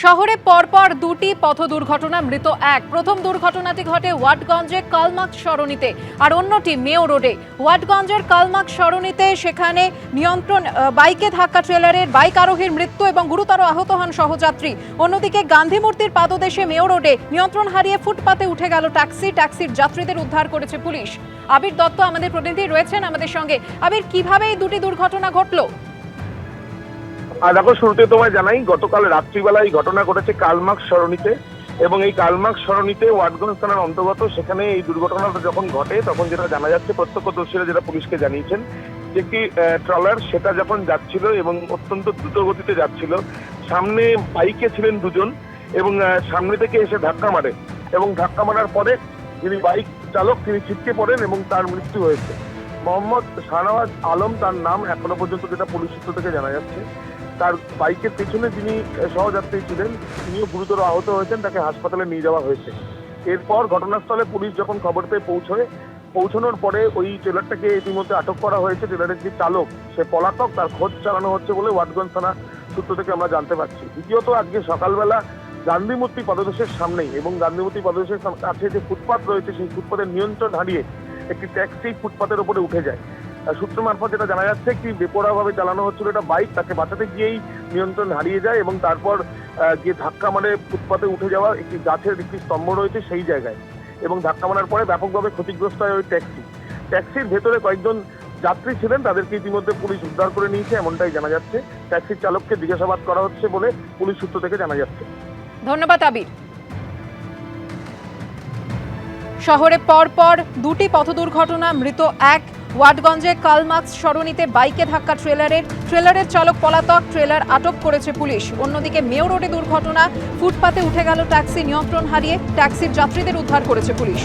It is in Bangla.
শহরে পরপর দুটি পথ দুর্ঘটনা, মৃত এক। প্রথম দুর্ঘটনাটি ঘটে ওয়াটগঞ্জে কালমাক সরণিতে আর অন্যটি মেও রোডে। ওয়াটগঞ্জের কালমাক সরণিতে সেখানে নিয়ন্ত্রণ বাইকে ধাক্কা ট্রেলারের বাইক আরোহীর মৃত্যু এবং গুরুতর আহত হন সহযাত্রী। অন্যদিকে গান্ধী মূর্তির পাদদেশে মেও রোডে নিয়ন্ত্রণ হারিয়ে ফুটপাতে উঠে গেল ট্যাক্সি। ট্যাক্সির যাত্রীদের উদ্ধার করেছে পুলিশ। আবির দত্ত আমাদের প্রতিনিধি রয়েছেন আমাদের সঙ্গে। আবির, কীভাবে এই দুটি দুর্ঘটনা ঘটলো? আর দেখো, শুরুতে তোমায় জানাই, গতকাল রাত্রিবেলা এই ঘটনা ঘটেছে কালমার্ক সরণিতে এবং এই কালমার্ক সরণিতে ওয়াটগঞ্জ থানার অন্তর্গত সেখানে এই দুর্ঘটনাটা যখন ঘটে, তখন যেটা জানা যাচ্ছে, প্রত্যক্ষদর্শীরা যেটা পুলিশকে জানিয়েছেন যে একটি ট্রলার সেটা যখন যাচ্ছিল এবং অত্যন্ত দ্রুত গতিতে যাচ্ছিল, সামনে বাইকে ছিলেন দুজন এবং সামনে থেকে এসে ধাক্কা মারে এবং ধাক্কা মারার পরে যিনি বাইক চালক, তিনি ছিটকে পড়েন এবং তার মৃত্যু হয়েছে। মোহাম্মদ শাহনওয়াজ আলম, তার নাম এখনও পর্যন্ত যেটা পুলিশ সূত্র থেকে জানা যাচ্ছে, তার বাইকের পেছনে যিনি সহযাত্রী ছিলেন, তিনিও গুরুতর আহত হয়েছেন, তাকে হাসপাতালে নিয়ে যাওয়া হয়েছে। এরপর ঘটনাস্থলে পুলিশ যখন খবর পেয়ে পৌঁছয়, পৌঁছানোর পরে ওই ট্রেলারটাকে ইতিমধ্যে আটক করা হয়েছে। ট্রেলারের যে চালক, সে পলাতক, তার খোঁজ চালানো হচ্ছে বলে ওয়াটগঞ্জ থানা সূত্র থেকে আমরা জানতে পারছি। দ্বিতীয়ত, আজকে সকালবেলা গান্ধী মূর্তি পদদেশের সামনেই এবং গান্ধী মূর্তি পদদেশের কাছে যে ফুটপাত রয়েছে, সেই ফুটপাতের নিয়ন্ত্রণ হারিয়ে একটি ট্যাক্সি ফুটপাতের উপরে উঠে যায়। সূত্র মারফত যেটা জানা যাচ্ছে একটি বেপরোয়াভাবে চালানো হচ্ছিল একটা বাইক, তাকে বাঁচাতে গিয়েই নিয়ন্ত্রণ হারিয়ে যায় এবং তারপর যে ধাক্কা মানে ফুটপাতে উঠে যাওয়া একটি গাছের একটি স্তম্ভ রয়েছে সেই জায়গায় এবং ধাক্কা মারার পরে ব্যাপকভাবে ক্ষতিগ্রস্ত হয় ওই ট্যাক্সি। ট্যাক্সির ভেতরে কয়েকজন যাত্রী ছিলেন, তাদেরকে ইতিমধ্যে পুলিশ উদ্ধার করে নিয়েছে, এমনটাই জানা যাচ্ছে। ট্যাক্সির চালককে জিজ্ঞাসাবাদ করা হচ্ছে বলে পুলিশ সূত্র থেকে জানা যাচ্ছে। ধন্যবাদ, আবির। শহরে পরপর দুটি পথ দুর্ঘটনা মৃত এক। ওয়াটগঞ্জে কালমাক্স সরণিতে বাইকে ধাক্কা ট্রেলারের ট্রেলারের চালক পলাতক, ট্রেলার আটক করেছে পুলিশ। অন্যদিকে মেয় রোডে দুর্ঘটনা, ফুটপাতে উঠে গেল ট্যাক্সি নিয়ন্ত্রণ হারিয়ে ট্যাক্সির যাত্রীদের উদ্ধার করেছে পুলিশ।